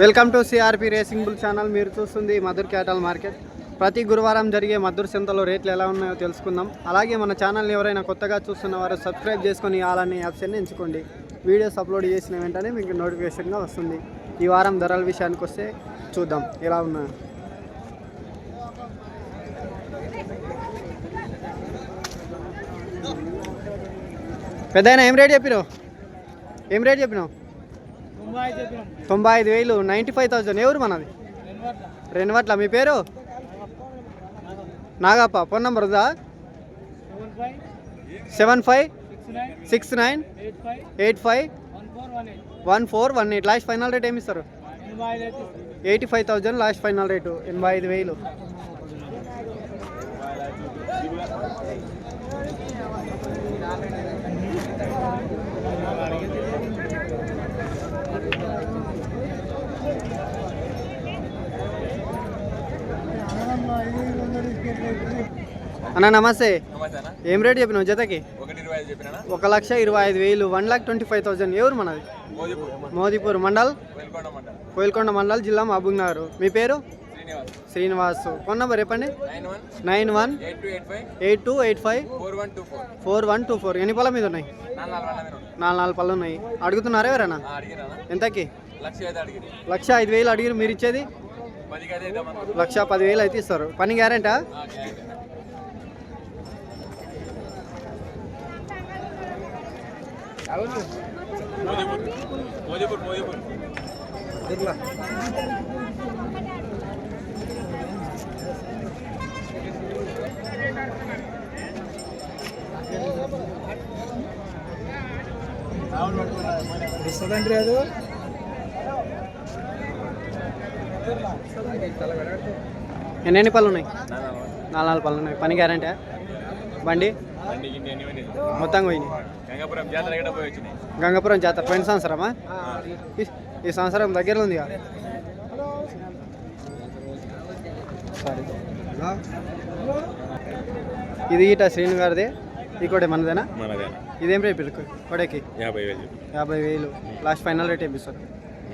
Welcome to CRP racing bull channel మీరు చూస్తుంది Madhur క్యాటల్ market. ప్రతి గురువారం జరిగే మధుర్ సంతలో రేట్లు ఎలా ఉన్నాయో తెలుసుకుందాం. అలాగే మన ఛానల్ని ఎవరైనా కొత్తగా చూస్తున్న వారు సబ్స్క్రైబ్ చేసుకొని అలానే ఆప్షన్ని ఎంచుకోండి. వీడియోస్ అప్లోడ్ చేసిన వెంటనే మీకు నోటిఫికేషన్గా వస్తుంది. ఈ వారం ధరల విషయానికి వస్తే చూద్దాం ఎలా ఉన్నాయో. పెద్ద ఏం రేట్ చెప్పినావు? ఏం రేట్ చెప్పినావు? తొంభై ఐదు వేలు నైంటీ ఫైవ్ థౌజండ్. ఎవరు మనది? రెన్వట్ల మీ పేరు? నాగప్ప. ఫోన్ నెంబర్ ఉందా? Seven five six nine eight five one four one eight. Last final rate ఏమి ఇస్తారు? Eighty five thousand last final rate. ఎనభై ఐదు వేలు. అన్న నమస్తే. ఏం రేట్ చెప్పినావు జతకి? ఒక లక్ష ఇరవై ఐదు వేలు one lakh twenty five thousand ఎవరు మనది? మోదీపూర్. మండల్? కోయిల్కొండ మండల్. జిల్లా మహబూబ్ నగర్ మీ పేరు? శ్రీనివాస్. ఫోన్ నెంబర్ చెప్పండి. Nine one eight two eight five four one two four. ఎన్ని పళ్ళ మీద ఉన్నాయి? నాలుగు నాలుగు పళ్ళు ఉన్నాయి. అడుగుతున్నారా ఎవరైనా ఆ, అడిగినా ఎంతకి? లక్ష ఐదు వేలు అడిగిరు మీరు ఇచ్చేది. లక్ష పదివేలు అయితే ఇస్తారు. పని గ్యారెంటా. ఇస్తుందండి అది ఎన్ని ఎన్ని పళ్ళు ఉన్నాయి? నాలుగు నాలుగు పళ్ళు ఉన్నాయి. పని గ్యారంటీ బండి. మొత్తం పోయినాయి గంగాపురం జాతర పోయిన సంవత్సరమా. ఈ- సంవత్సరం దగ్గరలో ఉంది సారీ ఇది ఈట శ్రీను గారిది. కూడా మనదేనా? మనదే. ఇదేం రేపు కొడకి? యాభై వేలు. యాభై వేలు. లాస్ట్ ఫైనల్ రేట్ ఏమిస్తారు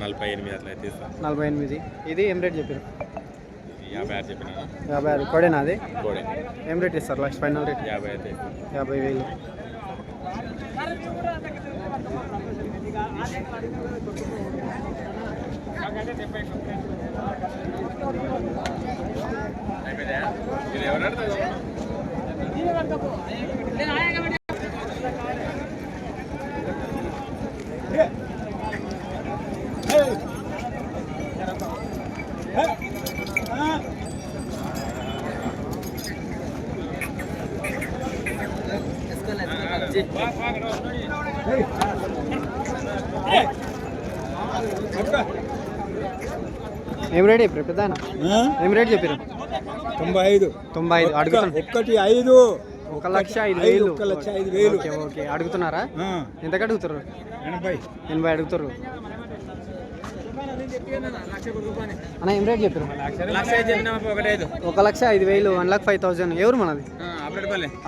నలభై ఎనిమిది అట్లా నలభై ఎనిమిది. ఇది ఏం రేట్ చెప్పారు? యాభై ఆరు కొడేనా అది? ఏం రేట్ ఇస్తారు లాస్ట్ ఫైనల్ రేట్? యాభై అయితే యాభై వేలు. అయిపోయిందా? రేట్ చెప్పారు పెద్ద ఏం రేట్ చెప్పారు తొంభై ఐదు తొంభై ఐదు అడుగుతున్నా. ఒక్కటి ఐదు. ఒక లక్ష ఐదు ఐదు, వేలు. ఒక లక్ష ఐదు వేలు. Okay okay. అడుగుతున్నారా? ఎంతకు అడుగుతారు ఎనభై. ఎనభై అడుగుతారు అన్న ఏం రేట్ చెప్పారు ఒకటి ఒక లక్ష ఐదు వేలు వన్ లాక్ ఫైవ్ థౌజండ్. ఎవరు మనది?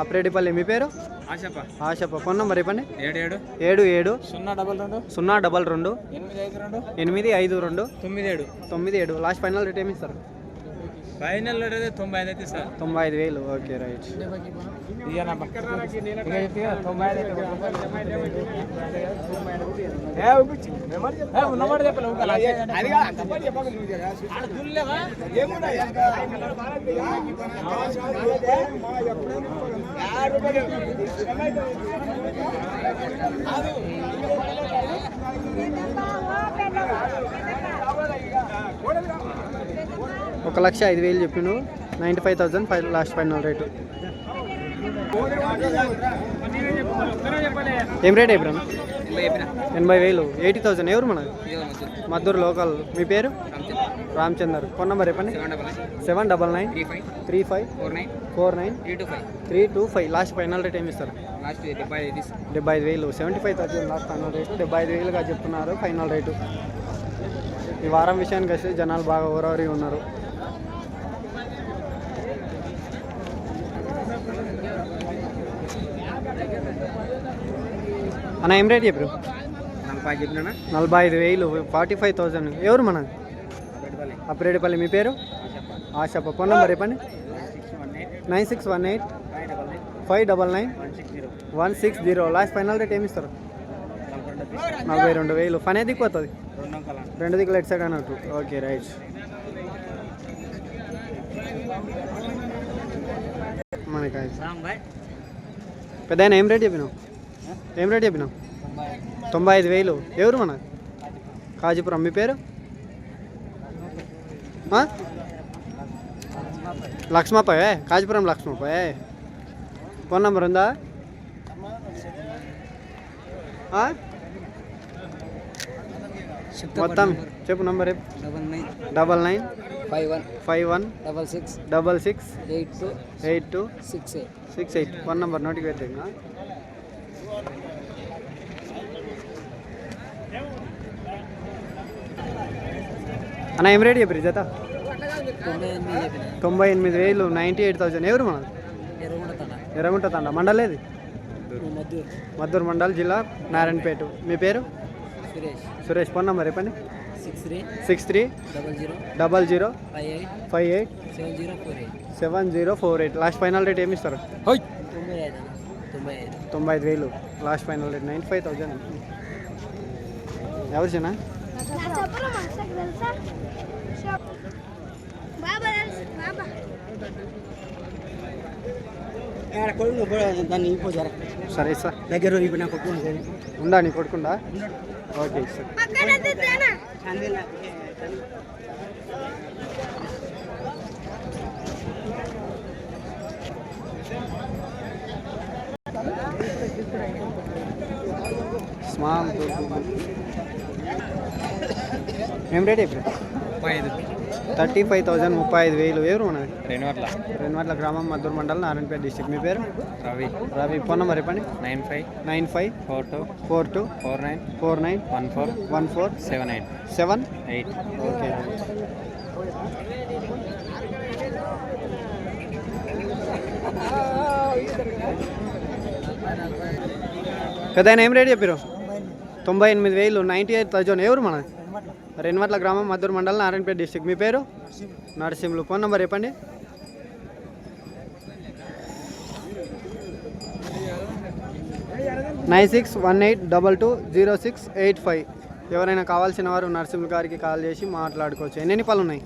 అప్రేడిపల్లి. మీ పేరు? ఆశప్ప ఫోన్ నెంబర్ ఇవ్వండి ఏడు ఏడు ఏడు. ఏడు సున్నా డబల్ రెండు? సున్నా డబల్ రెండు. ఎనిమిది ఐదు రెండు? ఎనిమిది ఐదు రెండు. తొమ్మిది ఏడు. తొమ్మిది ఏడు. లాస్ట్ ఫైనల్ రేట్ ఏమి ఇస్తారు? ఫైనల్ అయితే తొంభై ఐదు అయితే సార్ తొంభై ఐదు వేలు. Okay right. ఒక లక్ష ఐదు వేలు చెప్పిండు ninety five thousand five last final rate. ఏం రేట్ అయిపోయినా ఎనభై వేలు. Eighty thousand. ఎవరు మన? మద్దూరు లోకల్. మీ పేరు? రామచందర్. ఫోన్ నెంబర్ చెప్పండి. Seven double nine. Three five. Four nine. Three two five. Last final rate ఏమి ఇస్తారు? డెబ్బై ఐదు వేలు. Seventy five thousand last final rate. డెబ్బై ఐదు వేలుగా చెప్తున్నారు. Final rate. ఈ వారం విషయానికి వస్తే జనాలు బాగా ఓరవరి ఉన్నారు. అన్న ఏం రేట్ చెప్పారు నలభై ఐదు వేలు. Forty five thousand. ఎవరు మన? అప్పిరెడ్డిపల్లి మీ పేరు? ఆశప్ప ఫోన్ నెంబర్ చెప్పండి. Nine six one eight five double nine one six zero. Last final rate ఏమి ఇస్తారు నలభై రెండు వేలు. పని దిక్కు పోతుంది రెండు దిక్కులు ఎట్ సైడ్ అన్నట్టు. Okay right. మనకి పెద్ద ఏం రేట్ చెప్పినావు? ఏం రేట్ చెప్పినావు? తొంభై ఐదు వేలు. ఎవరు మన కాజీపురం. మీ పేరు? ఆ? లక్ష్మప్పే కాజీపురం లక్ష్మప్పే ఫోన్ నంబర్ ఉందా? మొత్తం చెప్పు number double nine. Double nine. Five one. Five one. Double six. Double six. Eight two. Eight two. Six eight. Six eight. Phone number నోటికి పెట్టిందా అన్న ఏం రేట్ చెప్పారు జత? తొంభై ఎనిమిది వేలు నైంటీ ఎయిట్ థౌసండ్. ఎవరు మన? ఎర్రగొండ తండ ఎర్రగుంట తండ మండలేది మద్దూరు. మండల్ జిల్లా నారాయణపేట. మీ పేరు? సురేష్. సురేష్. ఫోన్ నంబర్ చెప్పండి. Six three. Six three. Double zero. Double zero. Five eight. Seven zero four eight. Last final rate ఏమి ఇస్తారు? తొంభై ఐదు వేలు. Last final rate ninety five thousand ఎవరు దాన్ని ఇంకో జర. సరే సార్. దగ్గర ఇప్పుడు నాకు ఉందా నీ కొడుకుందా ఓకే సార్. స్మాల్ ఏం రేట్ ఇప్పుడు ముప్పై ఐదు. థర్టీ ఫైవ్ థౌజండ్ ముప్పై ఐదు వేలు. ఎవరు ఉన్నది అట్ల రెండుమట్ల గ్రామం మద్దూరు మండలం నారాయణపేట డిస్టిక్ మీ పేరు? రవి. రవి. ఫోన్ నెంబర్ చెప్పండి. Nine five. Nine five. Four two. Four two. Four nine. Four nine. One four. One four. Seven eight. Seven? Eight. Okay. పెద్ద ఏం రేట్ చెప్పారు తొంభై ఎనిమిది వేలు. నైంటీ ఎయిట్ థౌజండ్ ఎవరు మన? రెన్వట్ల గ్రామం మద్దూరు మండలం నారాయణపేట డిస్టిక్. మీ పేరు? నరసింహులు. ఫోన్ నెంబర్ చెప్పండి. Nine six one eight double two zero six eight five. ఎవరైనా కావాల్సిన వారు నరసింహులు గారికి కాల్ చేసి మాట్లాడుకోవచ్చు. ఎన్ని పళ్ళు ఉన్నాయి?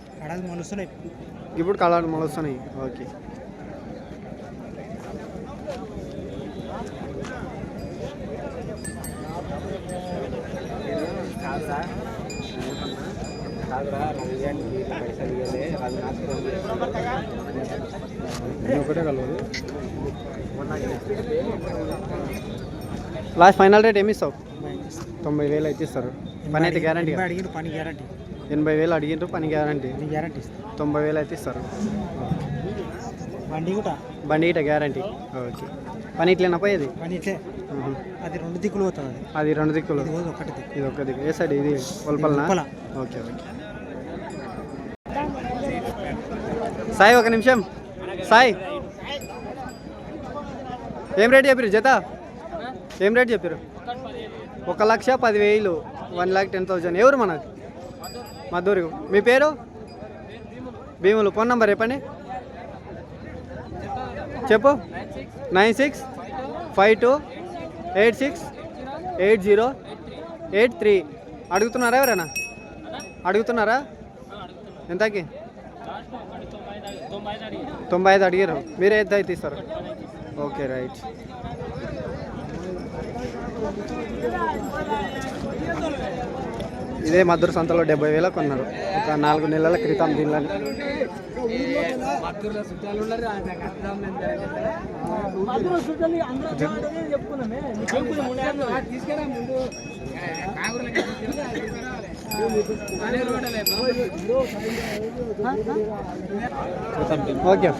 ఇప్పుడు కలర్ మొలుస్తున్నాయి. ఓకే. లాస్ట్ ఫైనల్ రేట్ ఏమి ఇస్తావు? తొంభై వేలు అయితే ఇస్తారు. పని అయితే గ్యారంటీ అడిగిన పని గ్యారంటీ ఎనభై వేలు అడిగిండ్రు పని గ్యారంటీ గ్యారంటీ తొంభై వేలు అయితే ఇస్తారు. బండి కూడా? బండి ఇట గ్యారంటీ ఓకే. పని ఇట్లేనా పోయేది పని ఇట్లే. అది రెండు దిక్కులు పోతుంది అది. రెండు దిక్కులు. ఇది ఒకటి దిక్కు. ఇది ఒక దిక్కు. ఏ సైడ్? ఇది. Okay okay. సాయి ఒక నిమిషం. సాయి. ఏం రేట్ చెప్పారు జత? ఏం రేట్ చెప్పారు ఒక లక్ష పదివేలు వన్ ల్యాక్ టెన్ థౌజండ్. ఎవరు మనకు మధురు. మీ పేరు? భీములు. ఫోన్ నంబర్ చెప్పండి. చెప్పు. Nine six five two eight six eight zero eight three. అడుగుతున్నారా ఎవరైనా? అడుగుతున్నారా? ఎంతకి? తొంభై ఐదు అడిగారు. మీరే ఎంత అయితే ఇస్తారు. Okay right. ఇదే మద్దూరు సంతలో డెబ్బై వేల కొన్నారు. ఒక నాలుగు నెలల క్రితం దీనిలో ఓకే.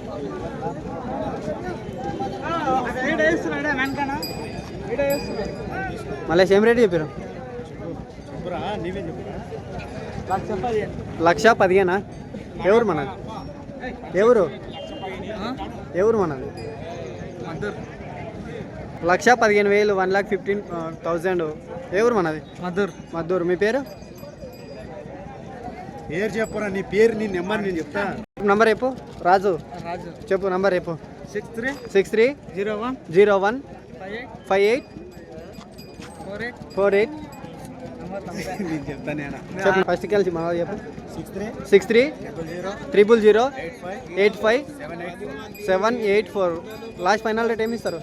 మళ్ళీ ఏం రేట్ చెప్పారు లక్ష పదిహేనా? ఎవరు మనది ఎవరు ఎవరు మనది లక్ష పదిహేను వేలు వన్ లాక్ ఫిఫ్టీన్ థౌజండ్. ఎవరు మనది? మద్దూరు మద్దూరు మీ పేరు? పేరు చెప్పరా నీ పేరు నీ నెంబర్ నేను చెప్తా. నంబర్ చెప్పు. రాజు. రాజు. చెప్పు నంబర్ చెప్పు. Six three six three zero one zero one five eight four eight four eight నేను చెప్తా నేను? చెప్పు ఫస్ట్ కలిసి మా చెప్పు. Six three six three double zero triple zero eight five seven eight four. Last final rate ఏమి ఇస్తారు?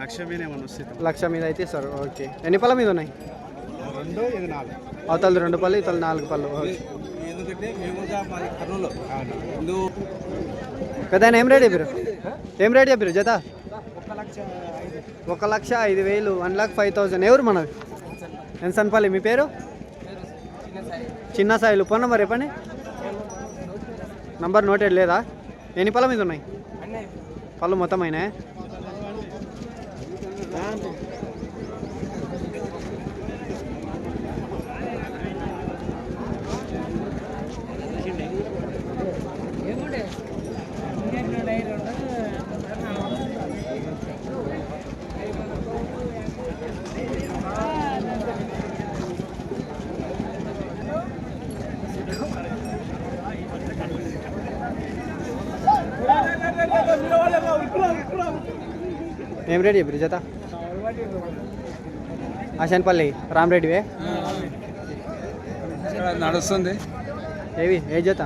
లక్ష మీద ఏమన్నా వస్తుంది లక్ష మీద అయితే ఇస్తారు. ఓకే. ఎన్ని పళ్ళ మీద ఉన్నాయి? రెండు ఇది నాలుగు. అవతల రెండు పళ్ళు ఇతలు నాలుగు పళ్ళు. ఎందుకంటే మేము కర్నూలు. ముందు పెద్ద ఆయన ఏం రేట్ చెప్పారు ఏం రేట్ చెప్పారు జత? ఒక లక్ష ఐదు. ఒక లక్ష ఐదు వేలు వన్ లాక్ ఫైవ్ థౌసండ్. ఎవరు మనది? ఎన్సన్పల్లి మీ పేరు? చిన్న సాయిలు. ఫోన్ నెంబర్ చెప్పండి. నంబర్ నోటెడ్ లేదా? ఎన్ని పళ్ళ మీద ఉన్నాయి? పళ్ళు మొత్తం అయినాయి? ఏం రేట్ చెప్పారు జత? ఆశాన్పల్లి రామరెడ్డివే నడుస్తుంది. ఏవి? ఏ జత?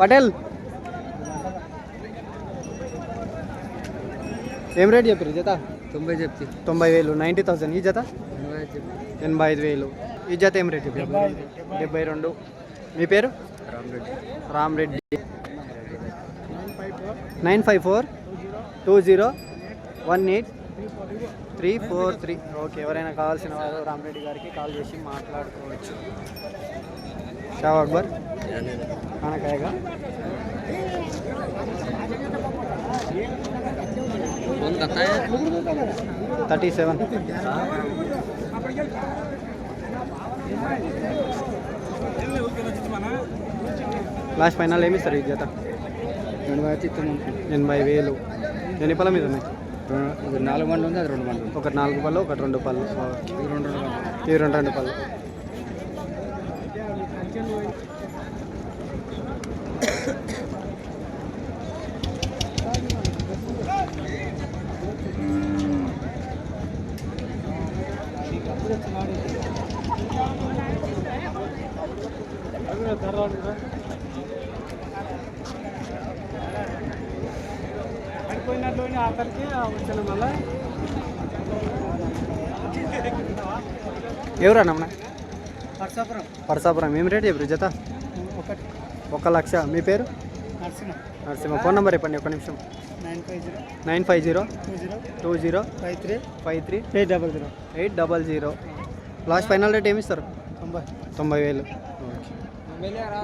పటేల్. ఏం రేట్ చెప్పారు జత? తొంభై చెప్తే. తొంభై వేలు. Ninety thousand. ఈ జత? ఎనభై ఐదు వేలు. ఈ జత ఏం రేట్ చెప్పారు డెబ్బై రెండు. మీ పేరు? Ram Reddy. Nine five four two zero one eight three four three okay ఎవరైనా కావాల్సిన వారు రామరెడ్డి గారికి కాల్ చేసి మాట్లాడుకోవచ్చు. షావ్ అక్బర్? ఆనకాయగా? Thirty seven. లాస్ట్ ఫైనల్ ఏమి ఇస్తారు ఈ జత ఎనభై అయితే ఎనభై వేలు. ఎన్ని పళ్ళ మీద ఉన్నాయి? నాలుగు మంది ఉంది అది రెండు మంది ఒకటి నాలుగు పళ్ళు ఒకటి రెండు పళ్ళు. ఇది రెండు రెండు ఇవి రెండు రెండు పళ్ళు. ఎవరన్నా మన? నర్సాపురం పరసాపురం. ఏం రేట్ చెప్పారు జత? ఒకటి. ఒక లక్ష. మీ పేరు? నరసింహ. నరసింహ. ఫోన్ నెంబర్ చెప్పండి ఒక నిమిషం. Nine five zero. Nine five zero. Two zero. Two zero. Five three. Five three. Eight double zero. Eight double zero. Last final rate ఏమి ఇస్తారు తొంభై. తొంభై వేలు.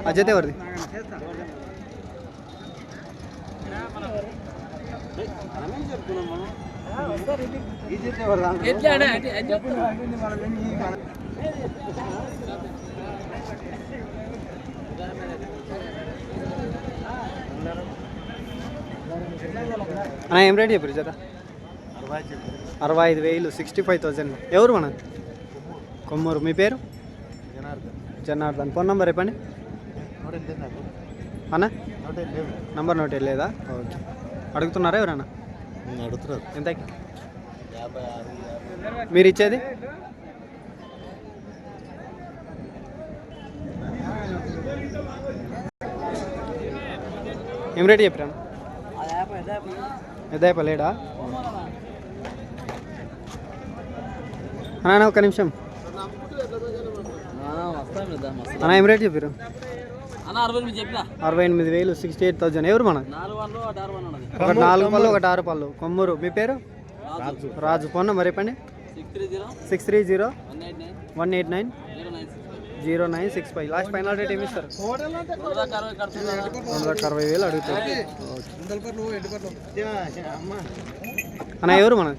అజయ్ ఎవరిది? ఏం రేట్ చెప్పారు జత అరవై ఐదు వేలు సిక్స్టీ ఫైవ్ థౌజండ్. ఎవరు మన? కొమ్మూరు. మీ పేరు? జనార్దన్. ఫోన్ నంబర్ చెప్పండి. అన్న? నంబర్ నోట్ లేదా? ఓకే. అడుగుతున్నారా ఎవరన్నా అడుగుతున్నారు. ఎంతకి మీరు ఇచ్చేది? ఏం రేట్ చెప్పాను ఎదాయప లేడా అన్నా ఒక నిమిషం. అన్న ఏం రేట్ చెప్పారు? అరవై ఎనిమిది వేలు సిక్స్టీ ఎయిట్ థౌజండ్ ఎవరు మన? నాలుగు వందలు ఒకటి నాలుగు పళ్ళు ఒకటి ఆరు పళ్ళు. కొమ్మూరు. మీ పేరు? రాజు. రాజు. ఫోన్ నెంబర్ చెప్పండి. Six three zero. One eight nine. Zero nine six five. Last final rate ఏమి ఇస్తారు? రెండు అరవై లక్ష వేలు అడుగుతారు. అన్న ఎవరు మన?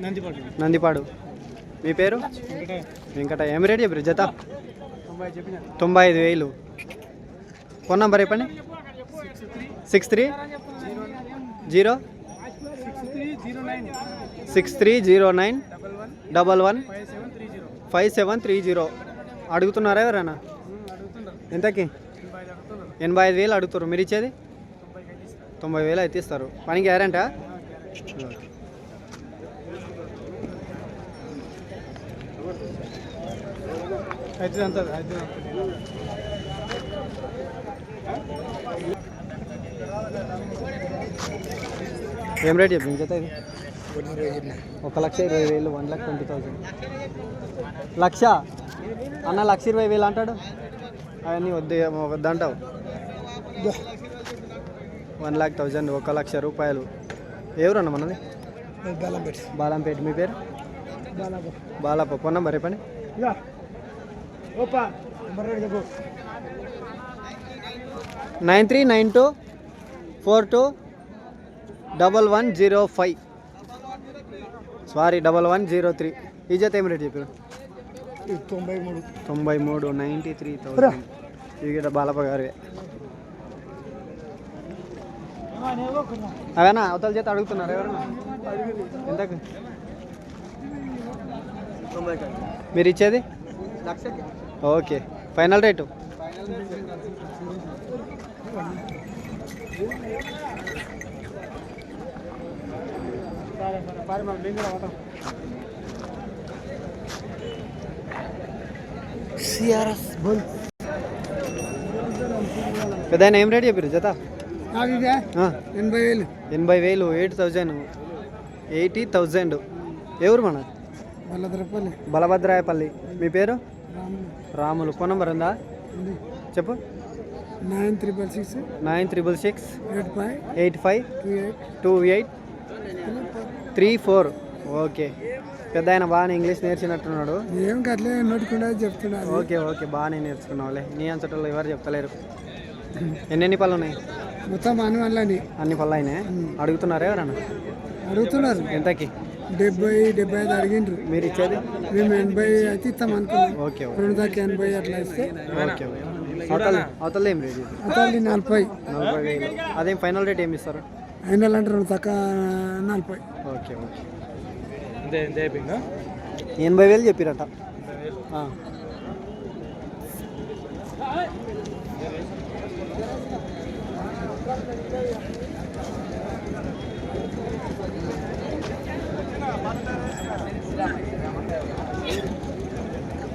నందిపాడు. నందిపాడు. మీ పేరు? వెంకట. ఏం రేట్ చెప్పారు? జత? తొంభై చెప్పిన. తొంభై ఐదు వేలు. ఫోన్ నంబర్ చెప్పండి. Six three zero six three zero nine double one five seven three zero. అడుగుతున్నారా ఎవరైనా? ఎంతకి? ఎనభై ఐదు వేలు అడుగుతారు మీరు ఇచ్చేది? తొంభై వేలు అయితే ఇస్తారు. పని గ్యారంటా? అయితే అంత అయితే ఏం రేట్ చెప్పి జత ఇది? ఒక లక్ష ఇరవై వేలు వన్ లాక్ ట్వంటీ థౌసండ్ లక్ష? అన్న లక్ష ఇరవై వేలు అంటాడు. అవన్నీ వద్దు వద్దంటావు వన్ లాక్ థౌజండ్ ఒక లక్ష రూపాయలు. ఎవరన్న మనది? బలంపేట. బాలంపేట మీ పేరు? బాలప్ప. ఫోన్ నెంబర్ చెప్పండి. ఓపా నెంబర్ రేట్ చెప్పు. Nine three nine two four two double one zero five. Sorry double one zero three. ఈ జత ఏం రేట్ చెప్పారు తొంభై మూడు. తొంభై మూడు నైంటీ త్రీ థౌసండ్. ఇవి కూడా బాలప్ప గారి అవేనా? అవతల చేత అడుగుతున్నారు ఎవరన్నా? ఎంతకు? మీరు ఇచ్చేది? ఓకే. ఫైనల్ రేటు పారి అవటం పెద్ద ఏం రేట్ చెప్పారు జత? ఎనభై వేలు. ఎనభై వేలు ఎయిట్ థౌజండ్ ఎయిటీ థౌజండ్. ఎవరు మన? బల్లద్రపల్లి బలభద్రాయపల్లి. మీ పేరు? రాములు. ఫోన్ నెంబర్ ఉంది. చెప్పు. Nine triple six nine triple six eight five eight five two eight three four okay పెద్ద ఆయన బాగానే ఇంగ్లీష్ నేర్చినట్టున్నాడు. ఏం కట్లే నోటికుండా చెప్తున్నారు ఓకే ఓకే బాగానే నేర్చుకున్నావులే. నీ అంతటోళ్ళు ఎవరు చెప్తలేరు. ఎన్నెన్ని పళ్ళు ఉన్నాయి మొత్తం అని వాళ్ళని అన్ని పళ్ళు అయినాయి అడుగుతున్నారా ఎవరన్నా? అడుగుతున్నారు. ఎంతకి? డెబ్బై డెబ్బై ఐదు అడిగిండ్రు. మీరు ఇచ్చేది? మేము ఎనభై అయితే ఇస్తాం అనుకున్నాం. ఓకే రెండు దాకా ఎనభై అట్లా ఇస్తే. ఓకే. అవతల అవతల ఏం రేట్ ఇది? అతల్లి నలభై. నలభై వేలు అదేం ఫైనల్ రేట్ ఏమి ఇస్తారు? అయిన అంటే రెండు దాకా నలభై. Okay okay. అంతే అంతే అయిపోయిందా? ఎనభై వేలు చెప్పిరట. ఆ.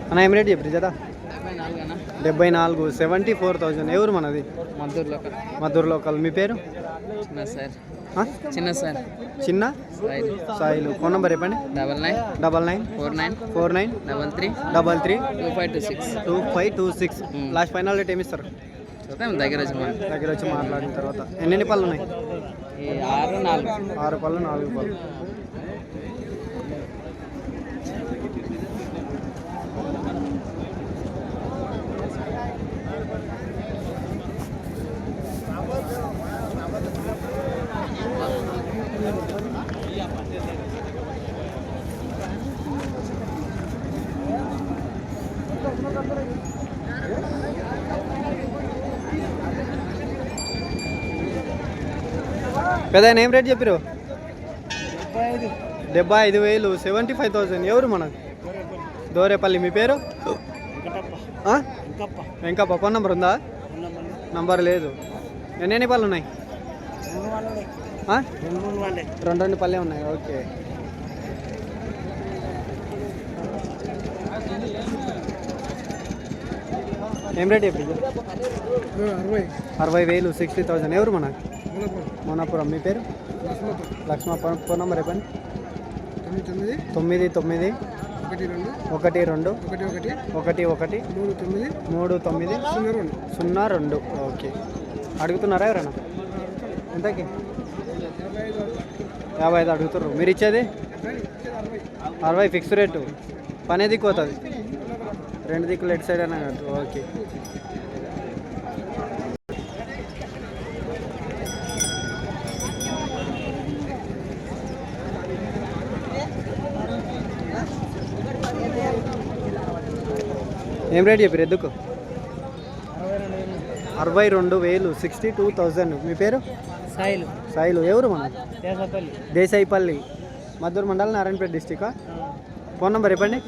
అన్న ఏం రేట్ చెప్పి జత డెబ్బై నాలుగు సెవెంటీ ఫోర్ థౌజండ్. ఎవరు మనది? మద్దూరులో మధుర్ లోకల్. మీ పేరు? చిన్న సార్? చిన్న సార్ చిన్న? సాయిలు. ఫోన్ నెంబర్ చెప్పండి. Double nine. Double nine. Four nine. Four nine. Double three. Double three. Two five two six. Two five two six. Last final rate ఏమి ఇస్తారు దగ్గర వచ్చి దగ్గర వచ్చి మాట్లాడిన తర్వాత. ఎన్ని పళ్ళు ఉన్నాయి? ఆరు నాలుగు. ఆరు పళ్ళు నాలుగు పళ్ళు. పెద్ద ఏం రేట్ చెప్పిరు? డెబ్బై ఐదు వేలు సెవెంటీ ఫైవ్ థౌసండ్. ఎవరు మనకు దోరేపల్లి మీ పేరు? వెంకప్ప. ఫోన్ నెంబర్ ఉందా? నంబర్ లేదు. ఎన్ని ఎన్ని పళ్ళు ఉన్నాయి? రెండు రెండు పళ్ళే ఉన్నాయి. ఓకే. ఏం రేట్ చెప్పి అరవై. అరవై వేలు సిక్స్టీ థౌసండ్. ఎవరు మన? మూలపూర్ మోనాపురం. మీ పేరు? లక్ష్మపూర్ లక్ష్మ ఫోన్ నెంబర్ చెప్పండి. తొమ్మిది తొమ్మిది. తొమ్మిది ఒకటి రెండు. ఒకటి రెండు. ఒకటి ఒకటి. ఒకటి ఒకటి. మూడు తొమ్మిది. మూడు తొమ్మిది. సున్నా రెండు. సున్నా రెండు. ఓకే. అడుగుతున్నారా ఎవరైనా? ఎంతకి? యాభై ఐదు అడుగుతున్నారు మీరు ఇచ్చేది? అరవై ఫిక్స్ రేటు. పనే దిక్కు పోతుంది. రెండు దిక్కులు ఎటు సైడ్ అయినా ఓకే. ఏం రేట్ చెప్పారు ఎద్దుకు అరవై రెండు వేలు సిక్స్టీ టూ థౌజండ్ మీ పేరు? సాయిలు. సాయిలు. ఎవరు మన? దేశపల్లి. దేశాయిపల్లి మద్దూరు మండలం నారాయణపేట డిస్టిక్ ఫోన్ నెంబర్ చెప్పండి.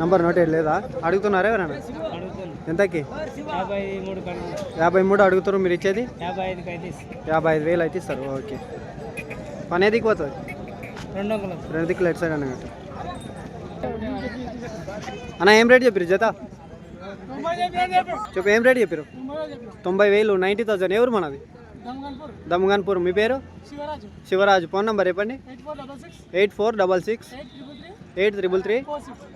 నంబరు నోట్ లేదా. అడుగుతున్నారా ఎవరైనా? అడుగుతుంది ఎంతకి? యాభై మూడు అడుగుతారు మీరు ఇచ్చేది? యాభై ఐదు వేలు అయితే ఇస్తారు. ఓకే. పని ఏదికి పోతుంది రెండు దిక్కులు ఎటు సైడ్ అన్నమాట. అన్న ఏం రేట్ చెప్పారు జత? చెప్పు ఏం రేట్ చెప్పారు తొంభై వేలు నైంటీ థౌసండ్ ఎవరు మనది దమ్గన్పూర్ మీ పేరు? శివరాజు. ఫోన్ నెంబర్ చెప్పండి. Eight four double six eight triple three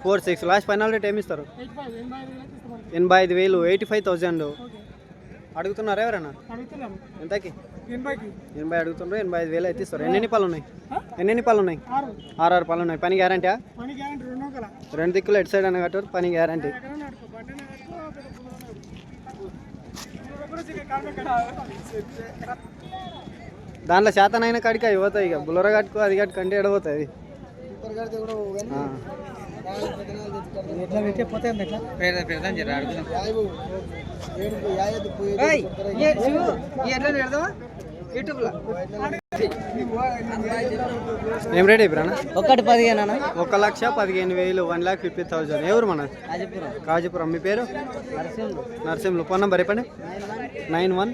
four six. Last final rate ఏమి ఇస్తారు? ఎనభై ఐదు వేలు ఎయిటీ ఫైవ్ థౌజండ్. అడుగుతున్నారా ఎవరన్నా? ఎంతకి? ఎనభై అడుగుతున్నారు ఎనభై ఐదు వేలు అయితే ఇస్తారు. ఎన్ని పాలు ఉన్నాయి? ఎన్ని పాలు ఉన్నాయి? ఆరు. ఆరు పాలు ఉన్నాయి. పని గ్యారంటీ పని గ్యారంటీ రెండు దిక్కులు ఎటు సైడ్ అని కట్టారు? పని గ్యారంటీ. దాంట్లో శాతనైన కాడికి అవి పోతాయి ఇక. బుల్లర కట్టుకో అది కట్టుకు అంటే ఎడబోతాయి. ఎట్లా ఏం రేట్ అయిపోయినా ఒకటి పదిహేను అన్న. ఒక లక్ష పదిహేను వేలు వన్ ల్యాక్ ఫిఫ్టీ థౌసండ్ ఎవరు మన కాజీపురం. మీ పేరు? నరసింహులు. ఫోన్ నెంబర్ చెప్పండి. Nine one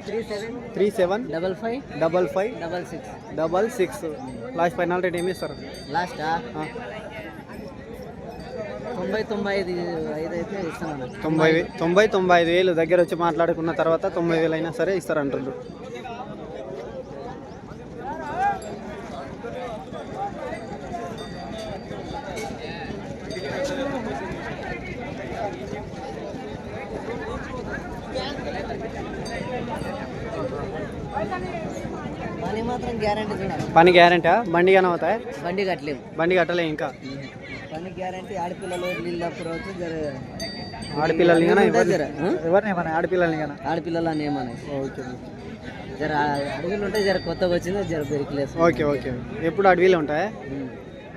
three seven double five double five double six double six. Last final rate ఏమి ఇస్తారు? లాస్టా? తొంభై తొంభై ఐదు ఐదు అయితే ఇస్తాను తొంభై తొంభై తొంభై ఐదు వేలు దగ్గర వచ్చి మాట్లాడుకున్న తర్వాత తొంభై వేలు అయినా సరే ఇస్తారు పని గ్యారంటీ బండి కానీ అవుతాయి? బండి కట్టలేము. బండి కట్టలే ఇంకా. పని గ్యారంటీ ఆడపిల్లలు జర ఆడపిల్లల్ని కానీ? ఎవరిని మన ఆడపిల్లల్ని కానీ ఆడపిల్లలు అని ఏమని ఓకే. జర అడుగులు ఉంటే జర కొత్తగా వచ్చింది జర బెరికలేదు ఓకే ఓకే. ఎప్పుడు అడవిలో ఉంటాయా.